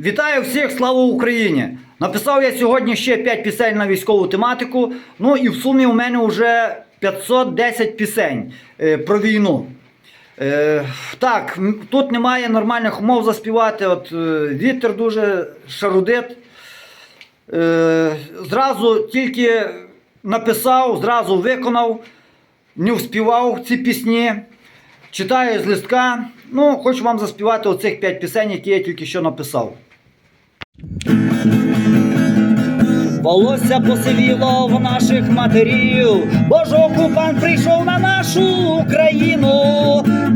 Вітаю всіх, слава Україні! Написав я сьогодні ще 5 пісень на військову тематику. Ну і в сумі у мене вже 510 пісень е, про війну. Е, так, тут немає нормальних умов заспівати. От е, вітер дуже шарудить. Е, зразу тільки написав, зразу виконав, не вспівав ці пісні. Читаю з листка. Ну, хочу вам заспівати оцих 5 пісень, які я тільки що написав. Волосся посивіло в наших матерів, бо ж окупант прийшов на нашу Україну.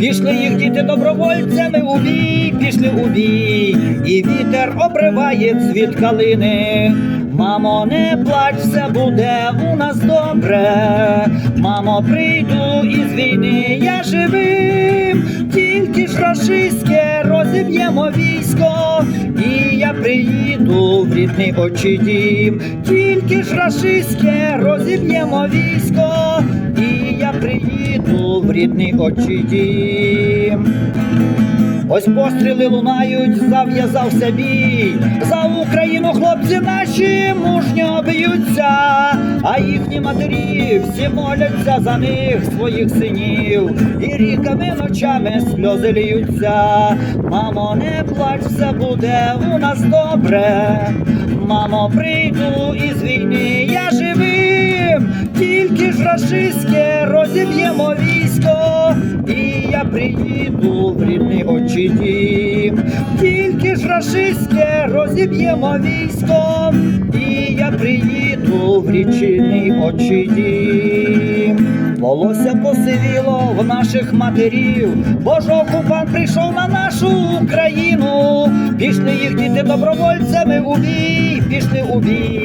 Пішли їх діти добровольцями у бій, пішли у бій, і вітер обриває цвіт калини. Мамо, не плач, все буде у нас добре. Мамо, прийду із війни, я живим, тільки ж рашистське розіб'ємо військо, і я приїду в рідний очі дім, тільки ж рашистське розіб'ємо військо, і я приїду в рідний очі дім. Ось постріли лунають, зав'язався бій. За Україну хлопці наші мужньо б'ються, а їхні матері всі моляться за них, своїх синів, і ріками ночами сльози ліються. Мамо, не плач, все буде у нас добре. Мамо, прийду із війни, я живим, тільки ж рашистське розіб'ємо військо, і я приїду дім, тільки ж рашистське розіб'ємо військо, і я приїду в річний очі. Волосся посивіло в наших матерів, бо ж окупант прийшов на нашу Україну. Пішли їх діти добровольцями у бій, пішли у бій,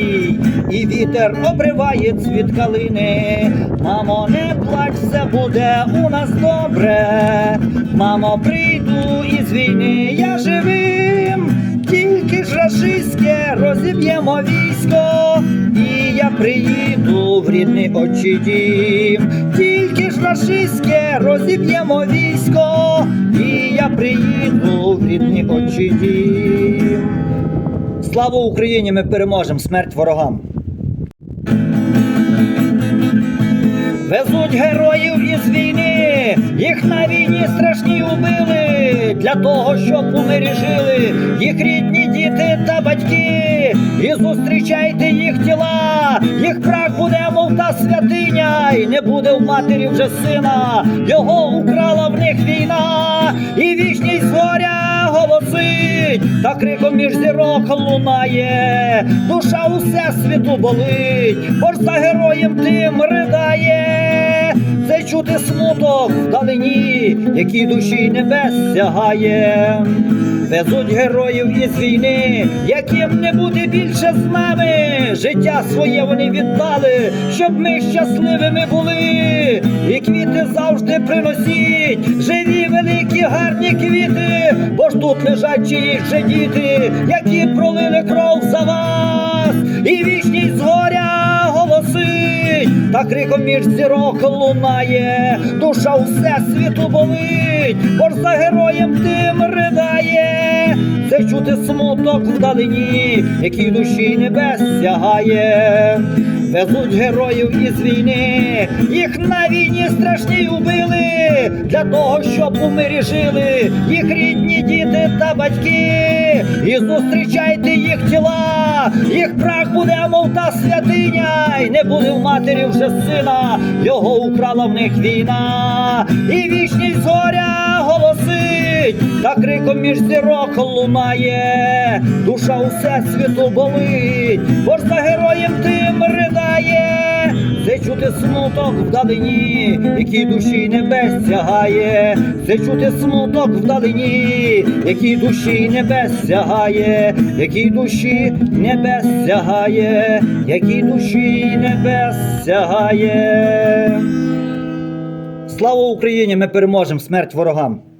і вітер обриває цвіт калини. Мамо, не плач, все буде у нас добре. Мамо, прийду із війни, я живим, тільки ж рашистське розіб'ємо військо, і я приїду в рідний очі дім, тільки ж рашистське розіб'ємо військо, і я приїду в рідний очі дім. Слава Україні! Ми переможемо! Смерть ворогам! Везуть героїв із війни, їх на війні страшні убили, для того, щоб у жили, їх рідні діти та батьки, і зустрічайте їх тіла, їх прах буде, мов та святиня, і не буде в матері вже сина, його украла в них війна, і вічність горя голосить, та криком між зірок лунає, душа усе світу болить, бо за героєм тим ридає. Це чути смуток вдалині, який душі небес сягає. Везуть героїв із війни, яким не буде більше з нами. Життя своє вони віддали, щоб ми щасливими були. І квіти завжди приносіть, живі великі гарні квіти, бо ж тут лежать чиїх же діти, які пролили кров за вас, та криком між зірок лунає, душа усе світу болить, бо ж за героєм тим ридає, це чути смуток вдалині, який душі небес сягає. Везуть героїв із війни, їх на війні страшні убили, для того, щоб у мирі жили, їх рідні діти та батьки, і зустрічайте їх тіла, їх прах буде, мов та святиня, і не буде в матері вже сина, його украла в них війна, і вічність зоря голосить, та криком між зірок лунає, душа усе світу болить, бо ж за героєм тим ридає, це чути смуток вдалині, який душі небес сягає, це чути смуток вдалині, який душі небес сягає, який душі небес сягає, який душі небес сягає. Слава Україні! Ми переможемо смерть ворогам!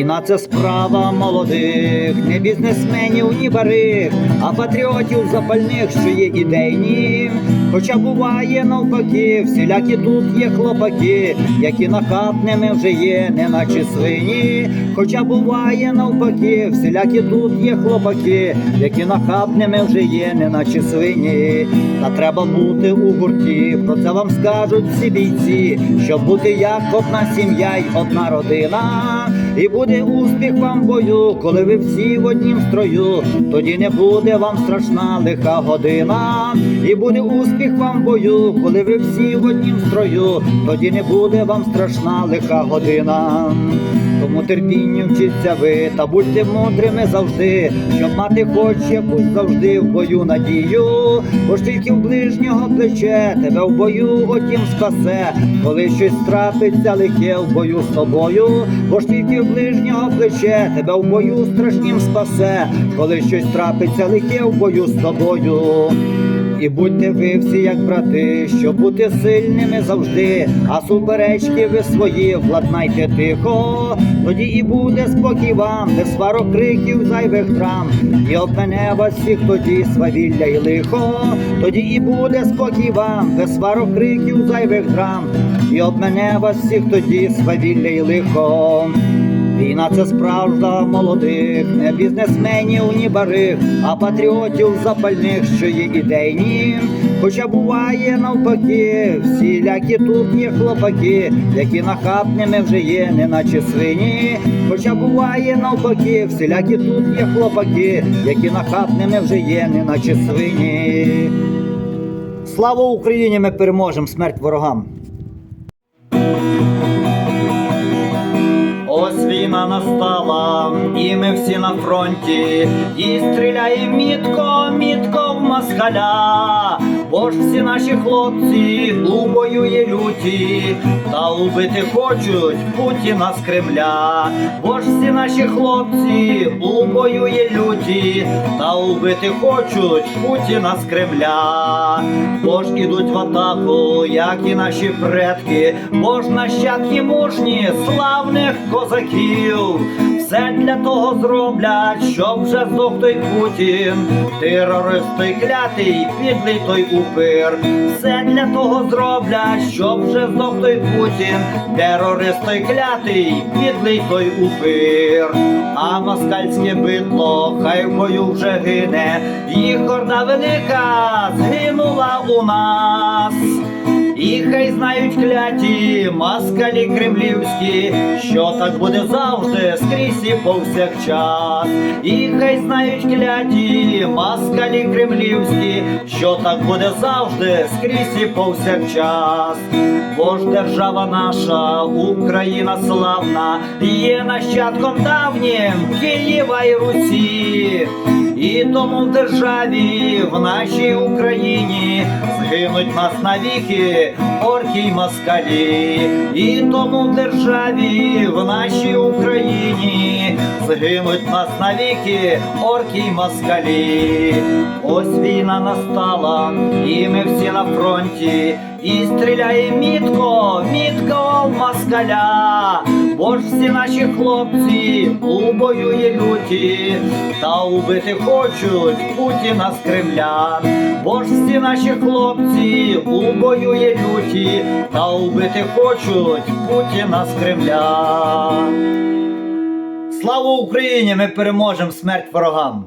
Війна це справа молодих, не бізнесменів, ні барих, а патріотів запальних, що є ідейні. Хоча буває навпаки, всілякі тут є хлопаки, які нахабними вже є, неначе свині. Хоча буває навпаки, всілякі тут є хлопаки, які нахабними вже є, неначе свині. Та треба бути у гурті, про це вам скажуть всі бійці, щоб бути як одна сім'я й одна родина. І буде успіх вам в бою, коли ви всі в однім строю, тоді не буде вам страшна лиха година. І буде успіх вам в бою, коли ви всі в однім строю, тоді не буде вам страшна лиха година. Тому терпінню вчиться ви, та будьте мудрими завжди, щоб мати хоч якусь завжди в бою надію, бо ж тільки в ближнього плече тебе в бою отім спасе, коли щось трапиться лихе в бою з тобою, бо ж тільки в ближнього плече тебе в бою страшнім спасе, коли щось трапиться лихе в бою з тобою. І будьте ви всі як брати, щоб бути сильними завжди, а суперечки ви свої владнайте тихо, тоді і буде спокій вам, без сварок криків зайвих драм, і обмене вас всіх тоді свавілля і лихо, тоді і буде спокій вам, без сварок криків зайвих драм, і обмене вас всіх тоді свавілля і лихо. Війна це справжня молодих, не бізнесменів, ні барих, а патріотів запальних, що є ідейні. Хоча буває навпаки, всілякі тут є хлопаки, які нахабними вже є, неначе свині. Хоча буває навпаки, всілякі тут є хлопаки, які нахабними вже є, неначе свині. Слава Україні! Ми переможемо смерть ворогам! Ось війна настала, і ми всі на фронті, і стріляє мітко, мітко в москаля, бо ж всі наші хлопці у бою є люті, та убити хочуть Путіна з Кремля, бо ж всі наші хлопці у бою є люті, та убити хочуть Путіна з Кремля, бо ж ідуть в атаку, як і наші предки, бо ж нащадки мужні, славних козаків, все для того зроблять, щоб вже здох той Путін, терорист той клятий, підлий той упир, все для того зроблять, щоб вже здох той Путін, терорист той клятий, підлий той упир, а москальське битло, хай в бою вже гине, їх орда велика згинула у нас. І хай знають кляті москалі кремлівські, що так буде завжди скрізь і повсякчас. І хай знають кляті москалі кремлівські, що так буде завжди скрізь і повсякчас. Бо ж держава наша, Україна славна, є нащадком давнім Києва і Русі. І тому в державі, в нашій Україні згинуть нас навіки орки й москалі. І тому в державі, в нашій Україні згинуть нас навіки орки й москалі. Ось війна настала, і ми всі на фронті. І стріляє мітко, мітко в москаля, бо ж всі наші хлопці у бою є люті, та убити хочуть Путіна з Кремля, бо ж всі наші хлопці у бою є люті, та убити хочуть Путіна з Кремля. Слава Україні! Ми переможемо смерть ворогам!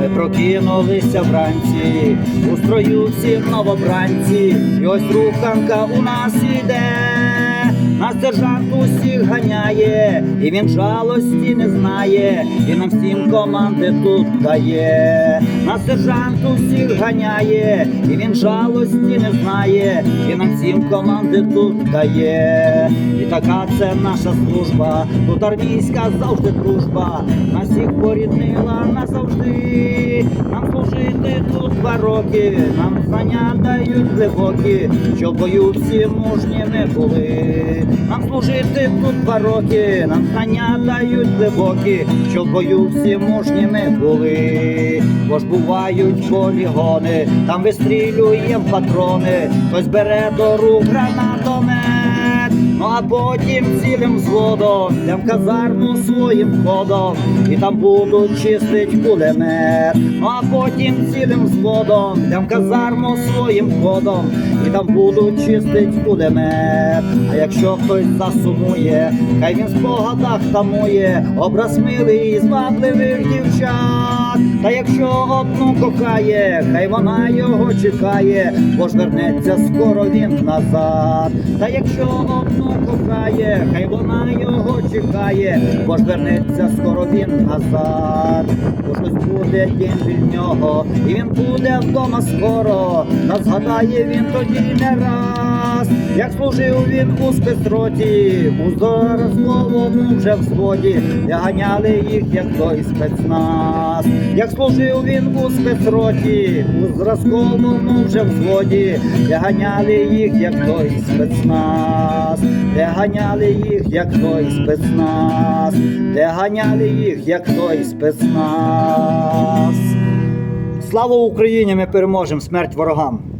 Ми прокинулися вранці, у строю всі новобранці, і ось руханка у нас іде, нас сержант усіх ганяє, і він жалості не знає, і нам всім команди тут дає, нас сержант усіх ганяє, і він жалості не знає, і нам всім команди тут дає. І така це наша служба, тут армійська завжди дружба, нас всіх поріднила назавжди. Нам служити тут два роки, нам знання дають глибокі, щоб в бою всі мужні не були. Нам служити тут два роки, нам знання дають глибокі, що в бою всі мужні ми були. Бо ж бувають полігони, там вистрілюємо патрони, хтось бере до рук гранатомет. Ну а потім цілим йдем в казарму своїм ходом, і там будуть чистить кулемет. Ну а потім цілим йдем в казарму своїм ходом, і там будуть чистить кулемет. А якщо хтось засумує, хай він в спогадах тамує, образ милий і звабливих дівчат. Та якщо одну кохає, хай вона його чекає, бо ж вернеться скоро він назад. Та якщо одну кохає, хай вона його чекає, бо ж вернеться скоро він назад. Бо щось буде день від нього, і він буде вдома скоро. Та згадає він тоді не раз, як служив він у спецроті, у зразковому вже в взводі, де ганяли їх, як той спецназ. Як служив він у спецроті, у зразковому вже взводі, де ганяли їх, як той спецназ, де ганяли їх, як той спецназ, де ганяли їх, як той спецназ. Слава Україні! Ми переможемо! Смерть ворогам!